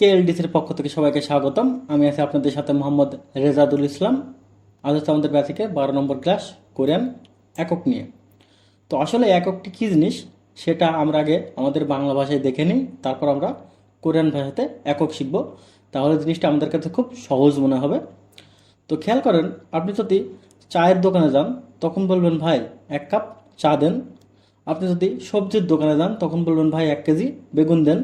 কেএলডিসির পক্ষ থেকে সবাইকে স্বাগতম। আমি আছি আপনাদের সাথে মোহাম্মদ রেজাদুল ইসলাম। আজ হচ্ছে আমাদের ব্যাচিকে বারো নম্বর ক্লাস কোরিয়ান একক নিয়ে। তো আসলে এককটি কী জিনিস? সেটা আমরা আগে আমাদের বাংলা ভাষায় দেখে নিই, তারপর আমরা কোরিয়ান ভাষাতে একক শিখব। তাহলে জিনিসটা আমাদের কাছে খুব সহজ মনে হবে। তো খেয়াল করেন, আপনি যদি চায়ের দোকানে যান, তখন বলবেন, ভাই, এক কাপ চা দেন। আপনি যদি সবজির দোকানে যান, তখন বলবেন, ভাই, এক কেজি বেগুন দেন।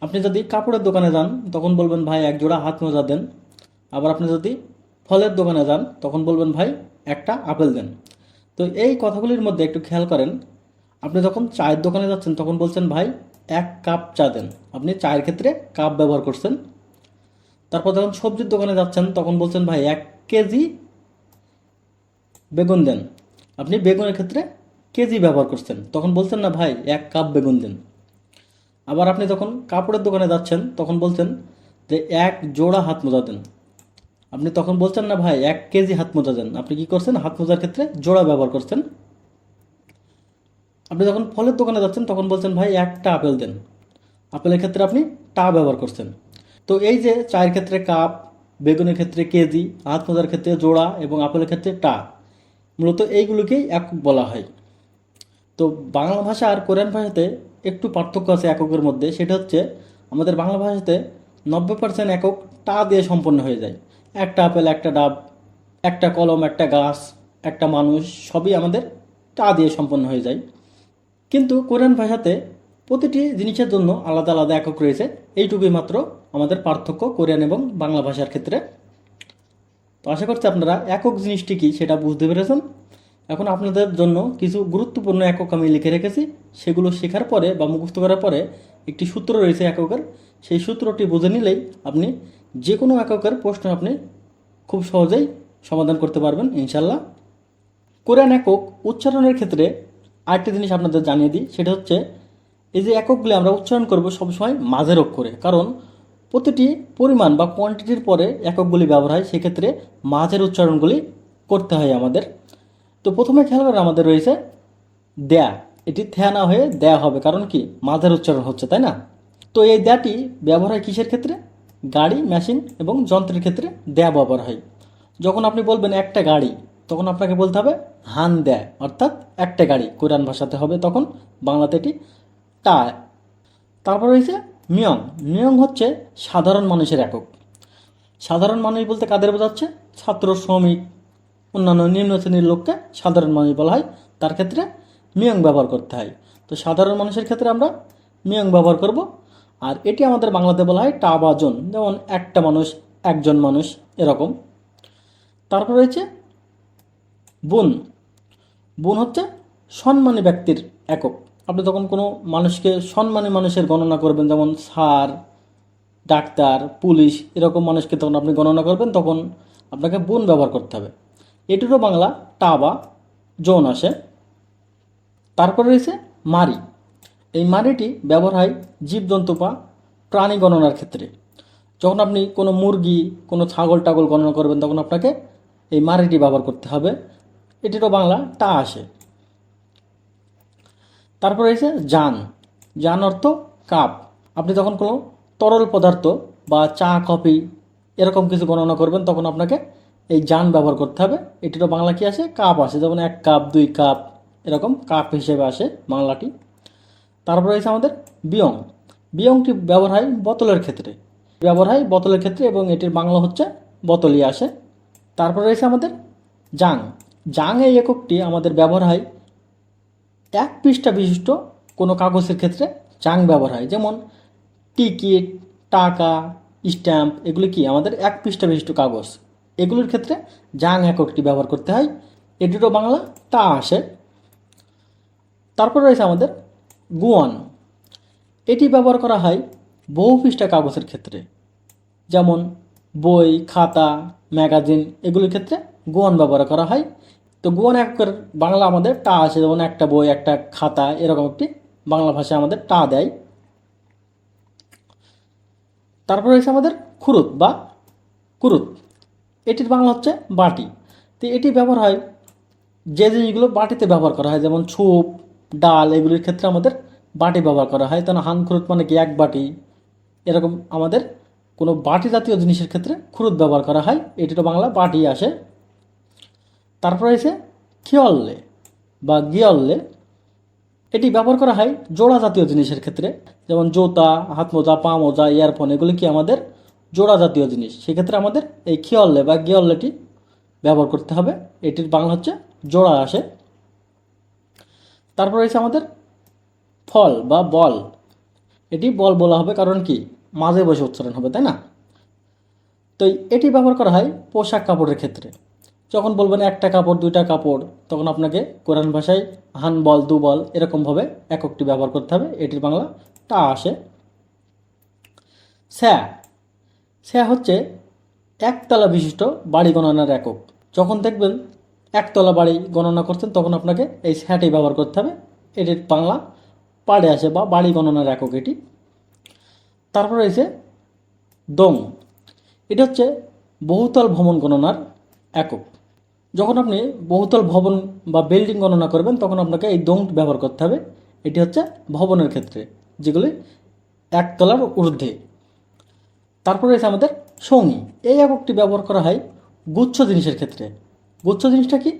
আপনি যদি কাপড়ের দোকানে যান, তখন বলবেন, ভাই, এক জোড়া হাত মোজা দেন। আবার আপনি যদি ফলের দোকানে যান, তখন বলবেন, ভাই, একটা আপেল দেন। তো এই কথাগুলির মধ্যে একটু খেয়াল করেন। আপনি যখন চায়ের দোকানে যাচ্ছেন, তখন বলছেন, ভাই, এক কাপ চা দেন। আপনি চায়ের ক্ষেত্রে কাপ ব্যবহার করছেন। তারপর যখন সবজির দোকানে যাচ্ছেন, তখন বলছেন, ভাই, এক কেজি বেগুন দেন। আপনি বেগুনের ক্ষেত্রে কেজি ব্যবহার করছেন। তখন বলছেন, না, ভাই, এক কাপ বেগুন দেন। আবার আপনি যখন কাপড়ের দোকানে যাচ্ছেন, তখন বলছেন যে এক জোড়া হাত মোজা দেন। আপনি তখন বলছেন, না ভাই, এক কেজি হাত মোজা দেন। আপনি কি করছেন? হাত মোজার ক্ষেত্রে জোড়া ব্যবহার করছেন। আপনি যখন ফলের দোকানে যাচ্ছেন, তখন বলছেন, ভাই, একটা আপেল দেন। আপেলের ক্ষেত্রে আপনি টা ব্যবহার করছেন। তো এই যে চায়ের ক্ষেত্রে কাপ, বেগুনের ক্ষেত্রে কেজি, হাত মোজার ক্ষেত্রে জোড়া এবং আপেলের ক্ষেত্রে টা, মূলত এইগুলোকেই একক বলা হয়। তো বাংলা ভাষা আর কোরিয়ান ভাষাতে একটু পার্থক্য আছে এককের মধ্যে, সেটা হচ্ছে আমাদের বাংলা ভাষাতে নব্বই পার্সেন্ট একক টা দিয়ে সম্পন্ন হয়ে যায়। একটা আপেল, একটা ডাব, একটা কলম, একটা গাছ, একটা মানুষ, সবই আমাদের টা দিয়ে সম্পন্ন হয়ে যায়। কিন্তু কোরিয়ান ভাষাতে প্রতিটি জিনিসের জন্য আলাদা আলাদা একক রয়েছে। এইটুকুই মাত্র আমাদের পার্থক্য কোরিয়ান এবং বাংলা ভাষার ক্ষেত্রে। তো আশা করছি আপনারা একক জিনিসটি কি সেটা বুঝতে পেরেছেন। এখন আপনাদের জন্য কিছু গুরুত্বপূর্ণ একক আমি লিখে রেখেছি। সেগুলো শেখার পরে বা মুখস্থ করার পরে একটি সূত্র রয়েছে এককের। সেই সূত্রটি বুঝে নিলেই আপনি যে কোনো এককের প্রশ্ন আপনি খুব সহজেই সমাধান করতে পারবেন ইনশাল্লাহ কোরআন একক উচ্চারণের ক্ষেত্রে আরেকটি জিনিস আপনাদের জানিয়ে দিই, সেটা হচ্ছে এই যে এককগুলি আমরা উচ্চারণ করব সবসময় মাঝের অক্ষরে। কারণ প্রতিটি পরিমাণ বা কোয়ান্টিটির পরে এককগুলি ব্যবহার হয়, সেক্ষেত্রে মাঝের উচ্চারণগুলি করতে হয় আমাদের। তো প্রথমে খেয়াল করেন আমাদের রয়েছে দেয়া। এটি থেয়া না হয়ে দেয়া হবে, কারণ কি? মাঝের উচ্চারণ হচ্ছে, তাই না? তো এই দেয়াটি ব্যবহার হয় কিসের ক্ষেত্রে? গাড়ি, মেশিন এবং যন্ত্রের ক্ষেত্রে দেয়া ব্যবহার হয়। যখন আপনি বলবেন একটা গাড়ি, তখন আপনাকে বলতে হবে হান দেয়, অর্থাৎ একটা গাড়ি। কোরআন ভাষাতে হবে তখন, বাংলাতে এটি টা। তারপর রয়েছে মিয়ং। মিয়ং হচ্ছে সাধারণ মানুষের একক। সাধারণ মানুষ বলতে কাদের বোঝাচ্ছে? ছাত্র, শ্রমিক অন্যান্য নিম্ন শ্রেণির লোককে সাধারণ মানুষ বলা হয়। তার ক্ষেত্রে মিয়ং ব্যবহার করতে হয়। তো সাধারণ মানুষের ক্ষেত্রে আমরা মিয়ং ব্যবহার করব। আর এটি আমাদের বাংলাতে বলা হয় টা বা জন যেমন একটা মানুষ, একজন মানুষ, এরকম। তারপর রয়েছে বুন। বুন হচ্ছে সম্মানী ব্যক্তির একক। আপনি তখন কোনো মানুষকে সম্মানী মানুষের গণনা করবেন, যেমন স্যার, ডাক্তার, পুলিশ, এরকম মানুষকে তখন আপনি গণনা করবেন, তখন আপনাকে বুন ব্যবহার করতে হবে। এটিরও বাংলা টা বা যৌন আসে। তারপরে রয়েছে মারি। এই মারিটি ব্যবহার হয় জীবজন্তু বা প্রাণী গণনার ক্ষেত্রে। যখন আপনি কোনো মুরগি, কোনো ছাগল, টাগল গণনা করবেন, তখন আপনাকে এই মারিটি ব্যবহার করতে হবে। এটিরও বাংলা টা আসে। তারপর রয়েছে যান যান অর্থ কাপ। আপনি যখন কোনো তরল পদার্থ বা চা, কফি, এরকম কিছু গণনা করবেন, তখন আপনাকে এই যান ব্যবহার করতে হবে। এটিরও বাংলা কি আসে কাপ আসে যেমন এক কাপ, দুই কাপ, এরকম কাপ হিসেবে আসে বাংলাটি। তারপর রয়েছে আমাদের বিয়ং। বিয়ংটি ব্যবহার হয় বোতলের ক্ষেত্রে। ব্যবহার হয় বোতলের ক্ষেত্রে এবং এটির বাংলা হচ্ছে বোতলই আসে। তারপর রয়েছে আমাদের জাং। জাং এই এককটি আমাদের ব্যবহার হয় এক পৃষ্ঠা বিশিষ্ট কোনো কাগজের ক্ষেত্রে জাং ব্যবহার হয়। যেমন টিকিট, টাকা, স্ট্যাম্প, এগুলি কি? আমাদের এক পৃষ্ঠা বিশিষ্ট কাগজ। এগুলির ক্ষেত্রে জাং এককটি ব্যবহার করতে হয়? এটিরও বাংলা, তা আসে। তারপর রয়েছে আমাদের গুয়ান। এটি ব্যবহার করা হয় বহু পৃষ্ঠা কাগজের ক্ষেত্রে, যেমন বই, খাতা, ম্যাগাজিন, এগুলির ক্ষেত্রে গোয়ান ব্যবহার করা হয়। তো গোয়ান একের বাংলা আমাদের টা আছে যেমন একটা বই, একটা খাতা, এরকম একটি বাংলা ভাষায় আমাদের টা দেয়। তারপর রয়েছে আমাদের খুরুত বা কুরুত এটির বাংলা হচ্ছে বাটি। তো এটি ব্যবহার হয়, যে জিনিসগুলো বাটিতে ব্যবহার করা হয়, যেমন ছুপ, ডাল, এগুলির ক্ষেত্রে আমাদের বাটি ব্যবহার করা হয়। তাহলে হান খুরুত মানে কি? এক বাটি। এরকম আমাদের কোনো বাটি জাতীয় জিনিসের ক্ষেত্রে খুরুত ব্যবহার করা হয়। এটিটা বাংলা বাটি আসে। তারপরে এসে খিয়ল্লে বা গিয়ল্লে এটি ব্যবহার করা হয় জোড়া জাতীয় জিনিসের ক্ষেত্রে, যেমন জোতা হাত মোজা পা মোজা, ইয়ারফোন, এগুলি কি আমাদের জোড়া জাতীয় জিনিস। সেক্ষেত্রে আমাদের এই খিয়ল্লে বা গিয়ল্লেটি ব্যবহার করতে হবে। এটির বাংলা হচ্ছে জোড়া আসে। তারপর রয়েছে আমাদের ফল বা বল। এটি বল বলা হবে কারণ কি? মাঝে বসে উচ্চারণ হবে, তাই না? তো এটি ব্যবহার করা হয় পোশাক কাপড়ের ক্ষেত্রে। যখন বলবেন একটা কাপড়, দুইটা কাপড়, তখন আপনাকে কোরআন ভাষায় হান বল, দু বল এরকমভাবে এককটি ব্যবহার করতে হবে। এটির বাংলা টা আসে। স্যা স্যা হচ্ছে একতলা বিশিষ্ট বাড়ি গণনার একক। যখন দেখবেন একতলা বাড়ি গণনা করছেন, তখন আপনাকে এই স্যাটি ব্যবহার করতে হবে। এটির বাংলা পাড়ে আসে বা বাড়ি গণনার একক এটি। তারপর রয়েছে দং। এটা হচ্ছে বহুতল ভ্রমণ গণনার একক। যখন আপনি বহুতল ভবন বা বিল্ডিং গণনা করবেন, তখন আপনাকে এই দোংট ব্যবহার করতে হবে। এটি হচ্ছে ভবনের ক্ষেত্রে, যেগুলি একতলার ঊর্ধ্বে। তারপরে রয়েছে আমাদের সঙ্গী। এই এককটি ব্যবহার করা হয় গুচ্ছ জিনিসের ক্ষেত্রে। গুচ্ছ জিনিসটা কি?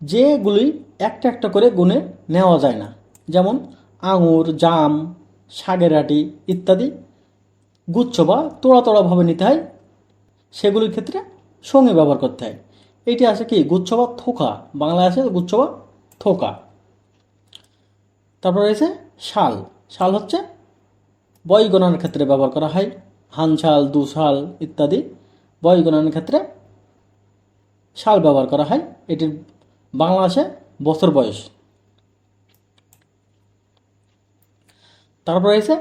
যেগুলি একটা একটা করে গুণে নেওয়া যায় না। যেমন আঙুর, জাম, শাকের আটি ইত্যাদি গুচ্ছ বা তোড়া তোড়াভাবে নিতে হয়। সেগুলির ক্ষেত্রে সঙ্গে ব্যবহার করতে হয়। এটি আছে কি? গুচ্ছ বা থোকা। বাংলায় আছে গুচ্ছ বা থোকা। তারপর রয়েছে শাল। শাল হচ্ছে বই গণনার ক্ষেত্রে ব্যবহার করা হয়। হানশাল দুশাল ইত্যাদি বই গণনার ক্ষেত্রে শাল ব্যবহার করা হয়। এটির বাংলা আসে বছর বয়স। তারপর রয়েছে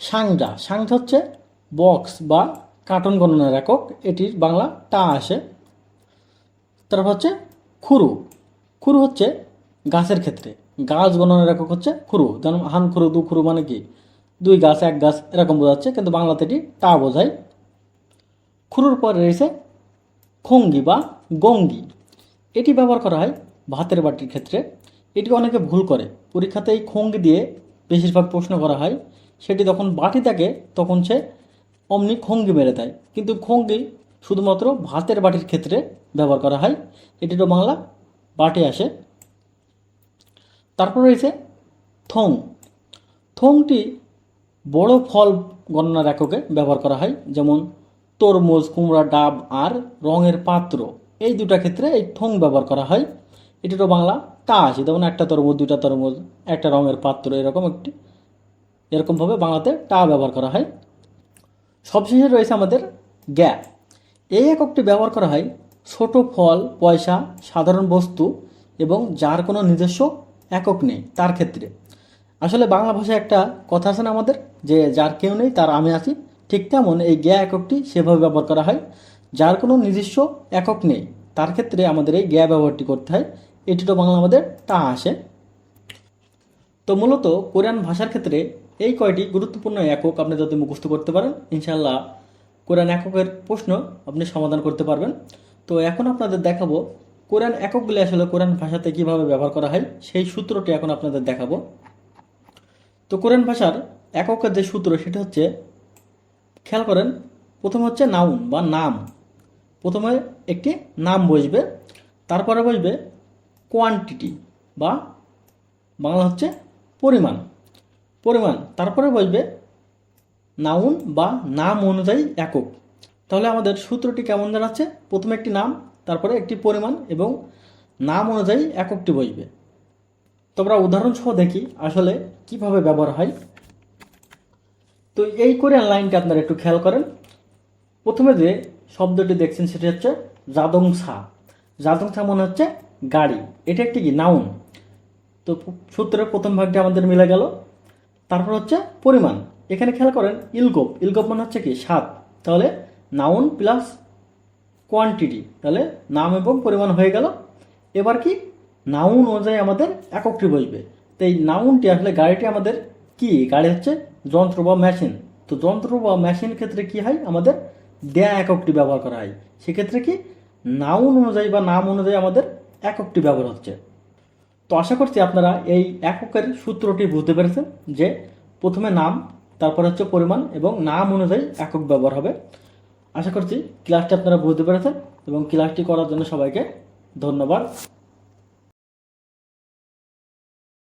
সাংজা সাংজা হচ্ছে বক্স বা কার্টন গণনার একক। এটির বাংলা টা আসে। তারপর হচ্ছে খুরু। খুরু হচ্ছে গাছের ক্ষেত্রে। গাছ গণনার একক হচ্ছে খুরু। যেমন হান খুরু, দু খুরু মানে কি? দুই গাছ, এক গাছ এরকম বোঝাচ্ছে, কিন্তু বাংলাতে এটি তা বোঝায়। খুরুর পরে রয়েছে খঙ্গি বা গঙ্গি। এটি ব্যবহার করা হয় ভাতের বাটির ক্ষেত্রে। এটি অনেকে ভুল করে। পরীক্ষাতে এই খঙ্গি দিয়ে বেশিরভাগ প্রশ্ন করা হয়। সেটি যখন বাটি থাকে, তখন সে অমনি খঙ্গি মেরে দেয়। কিন্তু খঙ্গি শুধুমাত্র ভাতের বাটির ক্ষেত্রে ব্যবহার করা হয়। এটিরও বাংলা বাটে আসে। তারপর রয়েছে থং। থংটি বড় ফল গণনার এককে ব্যবহার করা হয়, যেমন তরমুজ, কুমড়া, ডাব, আর রঙের পাত্র। এই দুটা ক্ষেত্রে এই থং ব্যবহার করা হয়। এটিরও বাংলা তা আছে যেমন একটা তরমুজ, দুইটা তরমুজ, একটা রঙের পাত্র, এরকম একটি, এরকমভাবে বাংলাতে টা ব্যবহার করা হয়। সবশেষে রয়েছে আমাদের গ্যা এই এককটি ব্যবহার করা হয় ছোট ফল, পয়সা, সাধারণ বস্তু এবং যার কোনো নিজস্ব একক নেই, তার ক্ষেত্রে। আসলে বাংলা ভাষায় একটা কথা আছে না আমাদের, যে যার কেউ নেই, তার আমি আছি। ঠিক তেমন এই জ্ঞা এককটি সেভাবে ব্যবহার করা হয়। যার কোনো নিজস্ব একক নেই, তার ক্ষেত্রে আমাদের এই জ্ঞা ব্যবহারটি করতে হয়। এটি তো বাংলা আমাদের তা আসে। তো মূলত কোরিয়ান ভাষার ক্ষেত্রে এই কয়টি গুরুত্বপূর্ণ একক আপনি যদি মুখস্থ করতে পারেন ইনশাল্লাহ কোরআন এককের প্রশ্ন আপনি সমাধান করতে পারবেন। তো এখন আপনাদের দেখাবো কোরআন এককগুলি আসলে কোরআন ভাষাতে কীভাবে ব্যবহার করা হয়, সেই সূত্রটি এখন আপনাদের দেখাবো। তো কোরআন ভাষার এককের যে সূত্র সেটা হচ্ছে, খেয়াল করেন, প্রথমে হচ্ছে নাউন বা নাম। প্রথমে একটি নাম বসবে, তারপরে বসবে কোয়ান্টিটি বা বাংলা হচ্ছে পরিমাণ। পরিমাণ, তারপরে বসবে নাউন বা নাম অনুযায়ী একক। তাহলে আমাদের সূত্রটি কেমন দাঁড়াচ্ছে প্রথমে একটি নাম, তারপরে একটি পরিমাণ এবং নাম অনুযায়ী এককটি বসবে। তো আমরা উদাহরণ সহ দেখি আসলে কীভাবে ব্যবহার হয়। তো এই কোরিয়ান লাইনটা আপনারা একটু খেয়াল করেন। প্রথমে যে শব্দটি দেখছেন সেটি হচ্ছে জাদংসা জাদংসা মনে হচ্ছে গাড়ি। এটা একটি কি? নাউন। তো সূত্রের প্রথম ভাগটি আমাদের মিলে গেল। তারপর হচ্ছে পরিমাণ। এখানে খেয়াল করেন, ইলগোপ। ইলগোপ মানে হচ্ছে কি? সাত তাহলে নাউন প্লাস কোয়ান্টিটি। তাহলে নাম এবং পরিমাণ হয়ে গেল। এবার কি? নাউন অনুযায়ী আমাদের এককটি বসবে। তো এই নাউনটি আসলে গাড়িটি আমাদের কি? গাড়ি হচ্ছে যন্ত্র বা মেশিন তো যন্ত্র বা মেশিন ক্ষেত্রে কি হয়? আমাদের দেয়া এককটি ব্যবহার করা হয়। সেক্ষেত্রে কি? নাউন অনুযায়ী বা নাম অনুযায়ী আমাদের এককটি ব্যবহার হচ্ছে। তো আশা করছি আপনারা এই এককের সূত্রটি বুঝতে পেরেছেন যে প্রথমে নাম, তারপর হচ্ছে পরিমাণ এবং নাম অনুযায়ী একক ব্যবহার হবে। আশা করছি ক্লাসটি আপনারা বুঝতে পেরেছেন এবং ক্লাসটি করার জন্য সবাইকে ধন্যবাদ।